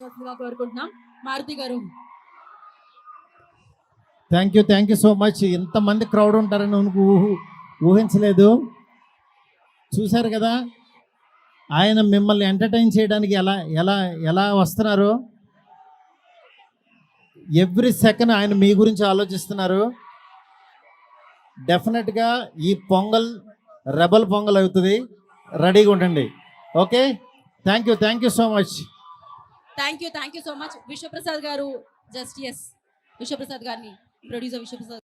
కోరుకుంటున్నాం. మారుతి గారు. Thank you thank you so much ఇంతమంది క్రౌడ్ ఉంటారని నువ్వు ఊహించలేదు. చూశారు కదా? ఆయన మిమ్మల్ని ఎంటర్టైన్ చేయడానికి ఎలా ఎలా ఎలా వస్తున్నారు? ఎవ్రీ సెకండ్ ఆయన మీ గురించి ఆలోచిస్తున్నారు. డెఫినెట్గా ఈ పొంగల్ రెబల్ పొంగల్ అవుతుంది. రెడీగా ఉండండి. Okay thank you thank you so much thank you thank you so much Vishwaprasad గారు జస్ట్ ఎస్ విశ్వప్రసాద్ గారిని ప్రొడ్యూసర్ విశ్వప్రసాద్